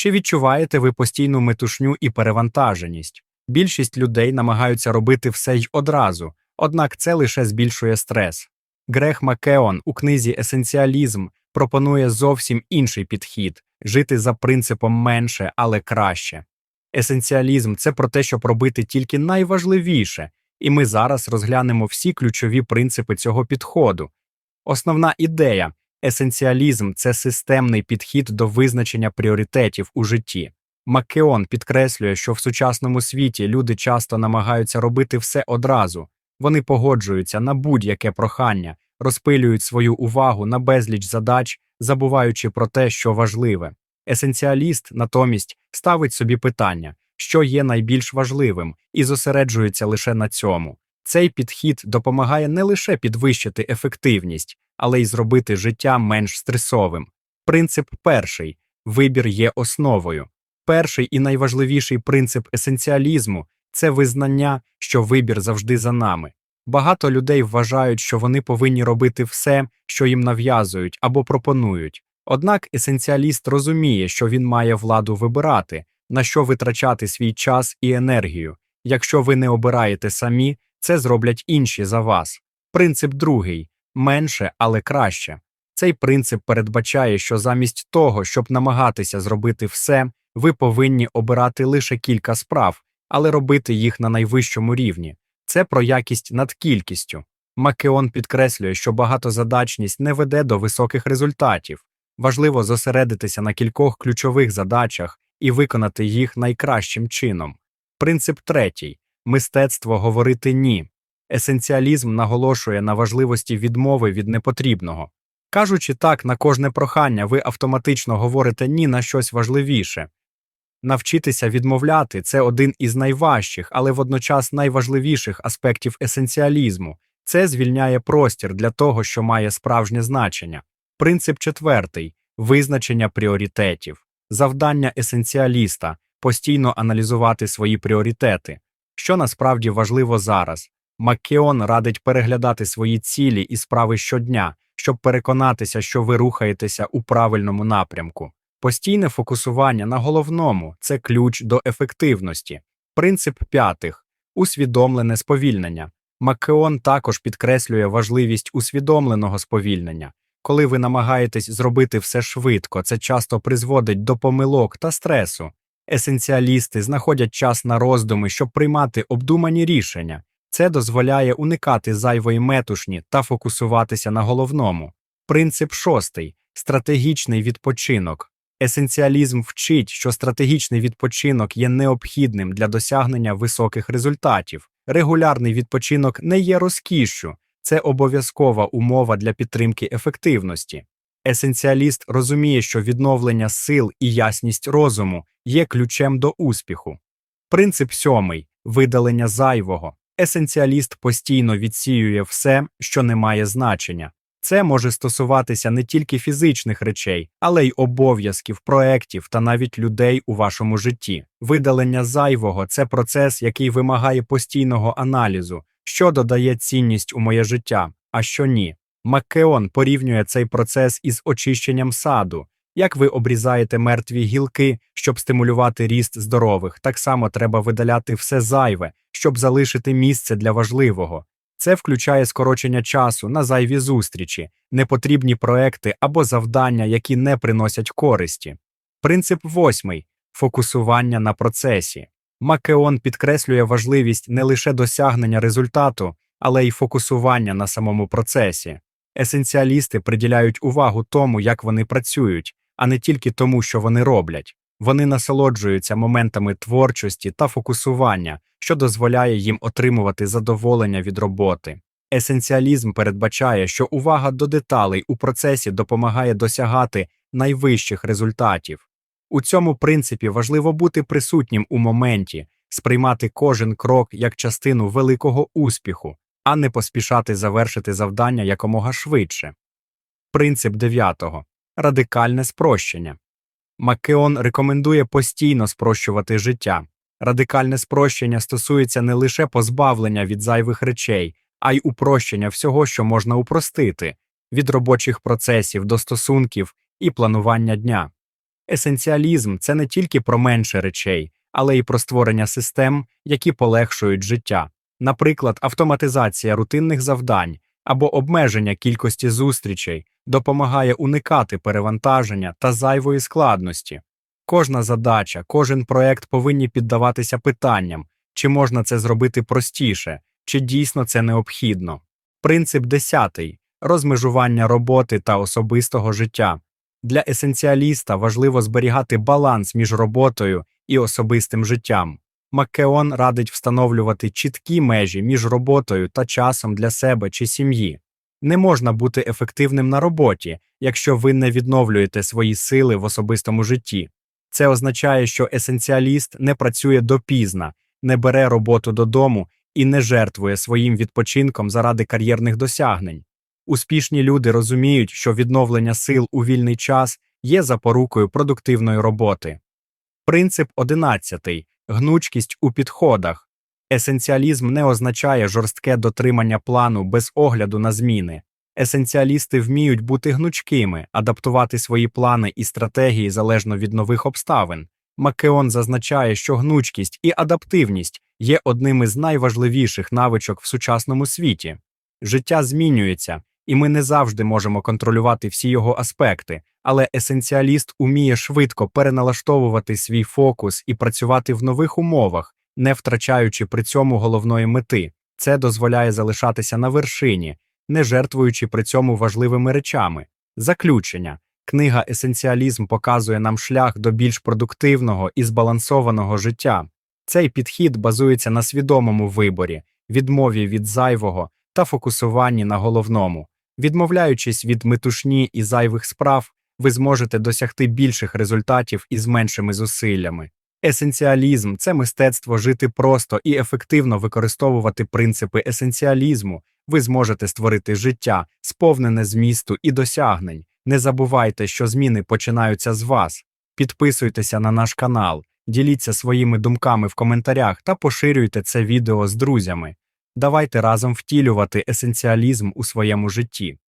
Чи відчуваєте ви постійну метушню і перевантаженість? Більшість людей намагаються робити все й одразу, однак це лише збільшує стрес. Грех Макеон у книзі Есенціалізм пропонує зовсім інший підхід жити за принципом менше, але краще. Есенціалізм це про те, щоб робити тільки найважливіше, і ми зараз розглянемо всі ключові принципи цього підходу. Основна ідея есенціалізм це системний підхід до визначення пріоритетів у житті. Маккеон підкреслює, що в сучасному світі люди часто намагаються робити все одразу, вони погоджуються на будь-яке прохання, розпилюють свою увагу на безліч задач, забуваючи про те, що важливе. Есенціаліст натомість ставить собі питання, що є найбільш важливим, і зосереджується лише на цьому. Цей підхід допомагає не лише підвищити ефективність, але й зробити життя менш стресовим. Принцип перший вибір є основою. Перший і найважливіший принцип есенціалізму це визнання, що вибір завжди за нами. Багато людей вважають, що вони повинні робити все, що їм нав'язують або пропонують. Однак есенціаліст розуміє, що він має владу вибирати, на що витрачати свій час і енергію. Якщо ви не обираєте самі, це зроблять інші за вас. Принцип другий менше, але краще. Цей принцип передбачає, що замість того, щоб намагатися зробити все, ви повинні обирати лише кілька справ, але робити їх на найвищому рівні. Це про якість над кількістю. Макеон підкреслює, що багатозадачність не веде до високих результатів. Важливо зосередитися на кількох ключових задачах і виконати їх найкращим чином. Принцип третій мистецтво говорити ні. Есенціалізм наголошує на важливості відмови від непотрібного. Кажучи так на кожне прохання, ви автоматично говорите ні на щось важливіше. Навчитися відмовляти це один із найважчих, але водночас найважливіших аспектів есенціалізму. Це звільняє простір для того, що має справжнє значення. Принцип четвертий визначення пріоритетів. Завдання есенціаліста постійно аналізувати свої пріоритети, що насправді важливо зараз. Маккеон радить переглядати свої цілі і справи щодня, щоб переконатися, що ви рухаєтеся у правильному напрямку. Постійне фокусування на головному це ключ до ефективності. Принцип п'ятих усвідомлене сповільнення. Маккеон також підкреслює важливість усвідомленого сповільнення. Коли ви намагаєтесь зробити все швидко, це часто призводить до помилок та стресу. Есенціалісти знаходять час на роздуми, щоб приймати обдумані рішення. Це дозволяє уникати зайвої метушні та фокусуватися на головному. Принцип шостий стратегічний відпочинок. Есенціалізм вчить, що стратегічний відпочинок є необхідним для досягнення високих результатів. Регулярний відпочинок не є розкішшю, це обов'язкова умова для підтримки ефективності. Есенціаліст розуміє, що відновлення сил і ясність розуму є ключем до успіху. Принцип сьомий видалення зайвого. Есенціаліст постійно відсіює все, що не має значення. Це може стосуватися не тільки фізичних речей, але й обов'язків, проєктів та навіть людей у вашому житті. Видалення зайвого це процес, який вимагає постійного аналізу, що додає цінність у моє життя, а що ні. Маккеон порівнює цей процес із очищенням саду. Як ви обрізаєте мертві гілки, щоб стимулювати ріст здорових, так само треба видаляти все зайве, щоб залишити місце для важливого. Це включає скорочення часу на зайві зустрічі, непотрібні проекти або завдання, які не приносять користі. Принцип восьмий фокусування на процесі. Макеон підкреслює важливість не лише досягнення результату, але й фокусування на самому процесі. Есенціалісти приділяють увагу тому, як вони працюють, а не тільки тому, що вони роблять. Вони насолоджуються моментами творчості та фокусування, що дозволяє їм отримувати задоволення від роботи. Есенціалізм передбачає, що увага до деталей у процесі допомагає досягати найвищих результатів. У цьому принципі важливо бути присутнім у моменті, сприймати кожен крок як частину великого успіху, а не поспішати завершити завдання якомога швидше. Принцип дев'ятого радикальне спрощення. Маккеон рекомендує постійно спрощувати життя. Радикальне спрощення стосується не лише позбавлення від зайвих речей, а й упрощення всього, що можна упростити, від робочих процесів до стосунків і планування дня. Есенціалізм це не тільки про менше речей, але й про створення систем, які полегшують життя, наприклад, автоматизація рутинних завдань або обмеження кількості зустрічей допомагає уникати перевантаження та зайвої складності. Кожна задача, кожен проект повинні піддаватися питанням, чи можна це зробити простіше, чи дійсно це необхідно. Принцип десятий розмежування роботи та особистого життя. Для есенціаліста важливо зберігати баланс між роботою і особистим життям. Маккеон радить встановлювати чіткі межі між роботою та часом для себе чи сім'ї. Не можна бути ефективним на роботі, якщо ви не відновлюєте свої сили в особистому житті. Це означає, що есенціаліст не працює допізна, не бере роботу додому і не жертвує своїм відпочинком заради кар'єрних досягнень. Успішні люди розуміють, що відновлення сил у вільний час є запорукою продуктивної роботи. Принцип 11. Гнучкість у підходах. Есенціалізм не означає жорстке дотримання плану без огляду на зміни. Есенціалісти вміють бути гнучкими, адаптувати свої плани і стратегії залежно від нових обставин. Маккеон зазначає, що гнучкість і адаптивність є одним із найважливіших навичок в сучасному світі. Життя змінюється, і ми не завжди можемо контролювати всі його аспекти, але есенціаліст уміє швидко переналаштовувати свій фокус і працювати в нових умовах, не втрачаючи при цьому головної мети. Це дозволяє залишатися на вершині, не жертвуючи при цьому важливими речами. Заключення. Книга Есенціалізм показує нам шлях до більш продуктивного і збалансованого життя. Цей підхід базується на свідомому виборі, відмові від зайвого та фокусуванні на головному. Відмовляючись від метушні і зайвих справ, ви зможете досягти більших результатів із меншими зусиллями. Есенціалізм це мистецтво жити просто і ефективно використовувати принципи есенціалізму. Ви зможете створити життя, сповнене змісту і досягнень. Не забувайте, що зміни починаються з вас. Підписуйтеся на наш канал, діліться своїми думками в коментарях та поширюйте це відео з друзями. Давайте разом втілювати есенціалізм у своєму житті.